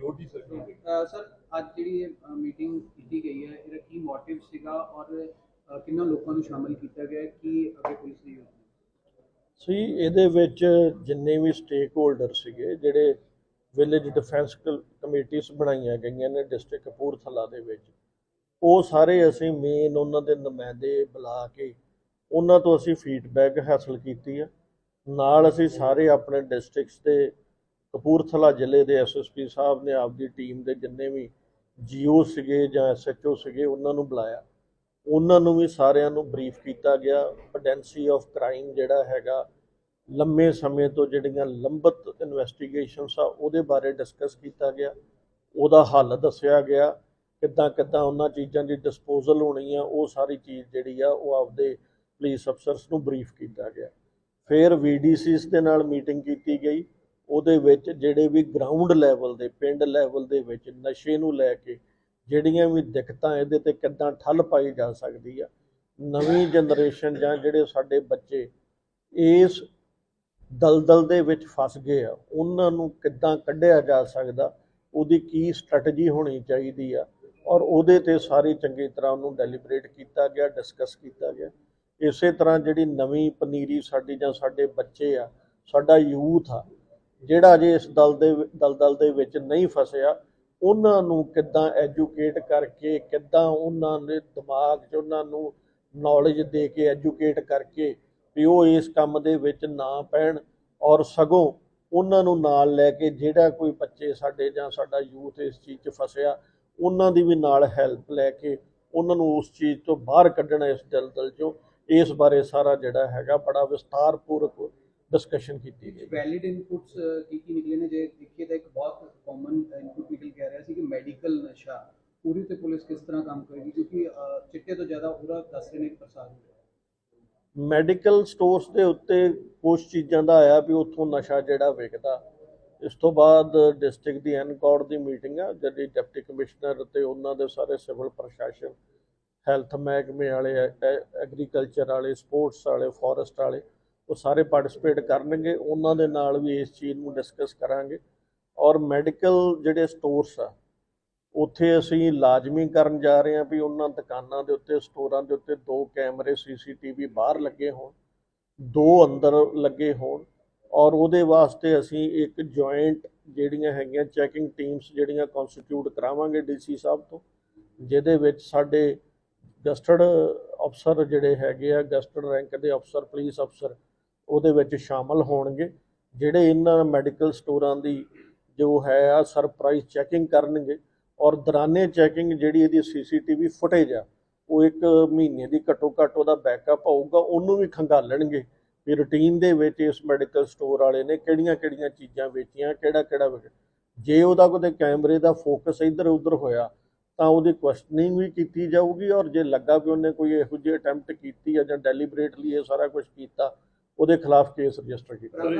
Security ਦੇ sir ਅੱਜ ਜਿਹੜੀ ਇਹ ਮੀਟਿੰਗ ਕੀਤੀ ਗਈ ਹੈ ਇਹਦਾ ਕੀ ਮੋਟਿਵ ਸੀਗਾ ਔਰ ਕਿੰਨਾ ਲੋਕਾਂ ਨੂੰ ਸ਼ਾਮਲ ਕੀਤਾ ਗਿਆ? ਕੀ ਅੱਗੇ ਪੁਲਿਸ ਦੀ? ਸੀ ਇਹਦੇ ਵਿੱਚ ਜਿੰਨੇ ਵੀ ਸਟੇਕ ਹੋਲਡਰ ਸੀਗੇ ਜਿਹੜੇ ਵਿਲੇਜ ਡਿਫੈਂਸ ਕਮੇਟੀਆਂ ਬਣਾਈਆਂ ਗਈਆਂ ਨੇ ਡਿਸਟ੍ਰਿਕਟ ਕਪੂਰਥਲਾ ਦੇ ਵਿੱਚ ਉਹ ਸਾਰੇ ਅਸੀਂ ਮੇਨ ਉਹਨਾਂ ਦੇ ਨੁਮਾਇੰਦੇ ਬੁਲਾ ਕੇ ਉਹਨਾਂ ਤੋਂ ਅਸੀਂ ਫੀਡਬੈਕ ਹਾਸਲ ਕੀਤੀ ਆ ਨਾਲ ਅਸੀਂ ਸਾਰੇ ਆਪਣੇ ਡਿਸਟ੍ਰਿਕਟਸ ਦੇ ਕਪੂਰਥਲਾ ਜ਼ਿਲ੍ਹੇ ਦੇ ਐਸਐਸਪੀ ਸਾਹਿਬ ਨੇ ਆਪਦੀ ਟੀਮ ਦੇ ਜਿੰਨੇ ਵੀ ਜੀਓ ਸੀਗੇ ਜਾਂ ਐਸਐਚਓ ਸੀਗੇ, ਉਹਨਾਂ ਨੂੰ ਬੁਲਾਇਆ। ਉਹਨਾਂ ਨੂੰ ਵੀ ਸਾਰਿਆਂ ਨੂੰ ਬਰੀਫ ਕੀਤਾ ਗਿਆ। ਪੋਟੈਂਸੀ ਆਫ ਕ੍ਰਾਈਮ ਜਿਹੜਾ ਹੈਗਾ, ਲੰਮੇ ਸਮੇਂ ਤੋਂ ਜਿਹੜੀਆਂ ਲੰਬਤ ਇਨਵੈਸਟੀਗੇਸ਼ਨਸ ਆ, ਉਹਦੇ ਬਾਰੇ ਡਿਸਕਸ ਕੀਤਾ ਗਿਆ। ਉਹਦਾ ਹੱਲ ਦੱਸਿਆ ਗਿਆ ਕਿੱਦਾਂ ਕਿੱਦਾਂ ਉਹਨਾਂ ਚੀਜ਼ਾਂ ਦੀ ਡਿਸਪੋਜ਼ਲ ਹੋਣੀ ਆ, ਉਹ ਸਾਰੀ ਚੀਜ਼ ਜਿਹੜੀ ਆ, ਉਹ ਆਪਦੇ ਪੁਲਿਸ ਅਫਸਰਸ ਨੂੰ ਬਰੀਫ ਕੀਤਾ ਗਿਆ। ਫਿਰ ਵੀਡੀਸੀਸ ਦੇ ਨਾਲ ਮੀਟਿੰਗ ਕੀਤੀ ਗਈ। ਉਹਦੇ ਵਿੱਚ ਜਿਹੜੇ ਵੀ ਗਰਾਊਂਡ ਲੈਵਲ ਦੇ, ਪਿੰਡ ਲੈਵਲ ਦੇ ਵਿੱਚ ਨਸ਼ੇ ਨੂੰ ਲੈ ਕੇ ਜਿਹੜੀਆਂ ਵੀ ਦਿੱਕਤਾਂ ਇਹਦੇ ਤੇ ਕਿੱਦਾਂ ਠੱਲ ਪਾਈ ਜਾ ਸਕਦੀ ਆ, ਨਵੀਂ ਜਨਰੇਸ਼ਨ ਜਾਂ ਜਿਹੜੇ ਸਾਡੇ ਬੱਚੇ ਇਸ ਦਲਦਲ ਦੇ ਵਿੱਚ ਫਸ ਗਏ ਆ, ਉਹਨਾਂ ਨੂੰ ਕਿੱਦਾਂ ਕੱਢਿਆ ਜਾ ਸਕਦਾ, ਉਹਦੀ ਕੀ ਸਟ੍ਰੈਟਜੀ ਹੋਣੀ ਚਾਹੀਦੀ ਆ ਔਰ ਉਹਦੇ ਤੇ ਸਾਰੀ ਚੰਗੀ ਤਰ੍ਹਾਂ ਉਹਨੂੰ ਡੈਲੀਬਰੇਟ ਕੀਤਾ ਗਿਆ ਡਿਸਕਸ ਕੀਤਾ ਗਿਆ। ਇਸੇ ਤਰ੍ਹਾਂ ਜਿਹੜੀ ਨਵੀਂ ਪਨੀਰੀ ਸਾਡੀ ਜਾਂ ਸਾਡੇ ਬੱਚੇ ਆ, ਸਾਡਾ ਯੂਥ ਆ ਜਿਹੜਾ ਜੇ ਇਸ ਦਲ ਦੇ ਦਲਦਲ ਦੇ ਵਿੱਚ ਨਹੀਂ ਫਸਿਆ, ਉਹਨਾਂ ਨੂੰ ਕਿੱਦਾਂ ਐਜੂਕੇਟ ਕਰਕੇ, ਕਿੱਦਾਂ ਉਹਨਾਂ ਦੇ ਦਿਮਾਗ 'ਚ ਉਹਨਾਂ ਨੂੰ ਨੌਲੇਜ ਦੇ ਕੇ ਐਜੂਕੇਟ ਕਰਕੇ ਵੀ ਉਹ ਇਸ ਕੰਮ ਦੇ ਵਿੱਚ ਨਾ ਪੈਣ ਔਰ ਸਗੋਂ ਉਹਨਾਂ ਨੂੰ ਨਾਲ ਲੈ ਕੇ ਜਿਹੜਾ ਕੋਈ ਬੱਚੇ ਸਾਡੇ ਜਾਂ ਸਾਡਾ ਯੂਥ ਇਸ ਚੀਜ਼ 'ਚ ਫਸਿਆ, ਉਹਨਾਂ ਦੀ ਵੀ ਨਾਲ ਹੈਲਪ ਲੈ ਕੇ ਉਹਨਾਂ ਨੂੰ ਉਸ ਚੀਜ਼ ਤੋਂ ਬਾਹਰ ਕੱਢਣਾ ਇਸ ਦਲਦਲ 'ਚੋਂ, ਇਸ ਬਾਰੇ ਸਾਰਾ ਜਿਹੜਾ ਹੈਗਾ ਬੜਾ ਵਿਸਤਾਰਪੂਰਕ ਡਿਸਕਸ਼ਨ ਕੀਤੀ ਗਈ ਵੈਲਿਡ ਇਨਪੁਟਸ ਕੀ ਕੀ ਨਿਕਲੇ ਨੇ? ਜੇ ਦੇਖੀਏ ਤਾਂ ਇੱਕ ਬਹੁਤ ਕਾਮਨ ਇਨਪੁਟ ਨਿਕਲ ਕੇ ਆ ਰਿਹਾ ਸੀ ਕਿ ਮੈਡੀਕਲ ਨਸ਼ਾ ਪੂਰੀ ਤੇ ਪੁਲਿਸ ਕਿਸ ਤਰ੍ਹਾਂ ਕੰਮ ਕਰੇਗੀ? ਕਿਉਂਕਿ ਚਿੱਟੇ ਤੋਂ ਜ਼ਿਆਦਾ ਉਹਦਾ ਦੱਸ ਰਹੇ ਨੇ ਪ੍ਰਸਾਰ ਹੋ ਰਿਹਾ ਮੈਡੀਕਲ ਸਟੋਰਸ ਦੇ ਉੱਤੇ ਕੁਝ ਚੀਜ਼ਾਂ ਦਾ ਆਇਆ ਵੀ ਉੱਥੋਂ ਨਸ਼ਾ ਜਿਹੜਾ ਵਿਕਦਾ। ਇਸ ਤੋਂ ਬਾਅਦ ਡਿਸਟ੍ਰਿਕਟ ਦੀ ਐਨਕਾਰਡ ਦੀ ਮੀਟਿੰਗ ਆ ਜਿਹੜੀ ਡਿਪਟੀ ਕਮਿਸ਼ਨਰ ਤੇ ਉਹਨਾਂ ਦੇ ਸਾਰੇ ਸਿਵਲ ਪ੍ਰਸ਼ਾਸਨ ਹੈਲਥ ਮਹਿਕਮੇ ਵਾਲੇ ਐਗਰੀਕਲਚਰ ਵਾਲੇ ਸਪੋਰਟਸ ਵਾਲੇ ਫੋਰੈਸਟ ਵਾਲੇ ਉਹ ਸਾਰੇ ਪਾਰਟਿਸਿਪੇਟ ਕਰਨਗੇ, ਉਹਨਾਂ ਦੇ ਨਾਲ ਵੀ ਇਸ ਚੀਜ਼ ਨੂੰ ਡਿਸਕਸ ਕਰਾਂਗੇ। ਔਰ ਮੈਡੀਕਲ ਜਿਹੜੇ ਸਟੋਰਸ ਆ, ਉੱਥੇ ਅਸੀਂ ਲਾਜ਼ਮੀ ਕਰਨ ਜਾ ਰਹੇ ਹਾਂ ਵੀ ਉਹਨਾਂ ਦੁਕਾਨਾਂ ਦੇ ਉੱਤੇ, ਸਟੋਰਾਂ ਦੇ ਉੱਤੇ ਦੋ ਕੈਮਰੇ, ਸੀਸੀਟੀਵੀ ਬਾਹਰ ਲੱਗੇ ਹੋਣ, ਦੋ ਅੰਦਰ ਲੱਗੇ ਹੋਣ। ਔਰ ਉਹਦੇ ਵਾਸਤੇ ਅਸੀਂ ਇੱਕ ਜੁਆਇੰਟ ਜਿਹੜੀਆਂ ਹੈਗੀਆਂ ਚੈਕਿੰਗ ਟੀਮਸ ਜਿਹੜੀਆਂ ਕਨਸਟੀਟਿਊਟ ਕਰਾਵਾਂਗੇ ਡੀਸੀ ਸਾਹਿਬ ਤੋਂ, ਜਿਹਦੇ ਵਿੱਚ ਸਾਡੇ ਗਸਟਡ ਅਫਸਰ ਜਿਹੜੇ ਹੈਗੇ ਆ, ਗਸਟਡ ਰੈਂਕ ਦੇ ਅਫਸਰ ਪੁਲਿਸ ਅਫਸਰ ਉਹਦੇ ਵਿੱਚ ਸ਼ਾਮਲ ਹੋਣਗੇ। ਜਿਹੜੇ ਇਹਨਾਂ ਮੈਡੀਕਲ ਸਟੋਰਾਂ ਦੀ ਜੋ ਹੈ ਆ ਸਰਪ੍ਰਾਈਜ਼ ਚੈਕਿੰਗ ਕਰਨਗੇ ਔਰ ਦਰਾਨੇ ਚੈਕਿੰਗ ਜਿਹੜੀ ਇਹਦੀ ਸੀਸੀਟੀਵੀ ਫੁਟੇਜ ਆ, ਉਹ ਇੱਕ ਮਹੀਨੇ ਦੀ ਘੱਟੋ ਘੱਟ ਉਹਦਾ ਬੈਕਅਪ ਹੋਊਗਾ ਉਹਨੂੰ ਵੀ ਖੰਗਾਲਣਗੇ ਵੀ ਰੂਟੀਨ ਦੇ ਵਿੱਚ ਇਸ ਮੈਡੀਕਲ ਸਟੋਰ ਵਾਲੇ ਨੇ ਕਿਹੜੀਆਂ ਕਿਹੜੀਆਂ ਚੀਜ਼ਾਂ ਵੇਚੀਆਂ ਕਿਹੜਾ ਕਿਹੜਾ ਜੇ ਉਹਦਾ ਕੋਈ ਕੈਮਰੇ ਦਾ ਫੋਕਸ ਇੱਧਰ ਉੱਧਰ ਹੋਇਆ, ਤਾਂ ਉਹਦੀ ਕੁਐਸਚਨਿੰਗ ਵੀ ਕੀਤੀ ਜਾਊਗੀ ਔਰ ਜੇ ਲੱਗਾ ਵੀ ਉਹਨੇ ਕੋਈ ਇਹੋ ਜਿਹੀ ਅਟੈਂਪਟ ਕੀਤੀ ਆ ਜਾਂ ਡੈਲੀਬਰੇਟਲੀ ਇਹ ਸਾਰਾ ਕੁਝ ਕੀਤਾ ਉਹਦੇ ਖਿਲਾਫ ਕੇਸ ਰਜਿਸਟਰ ਕੀਤਾ।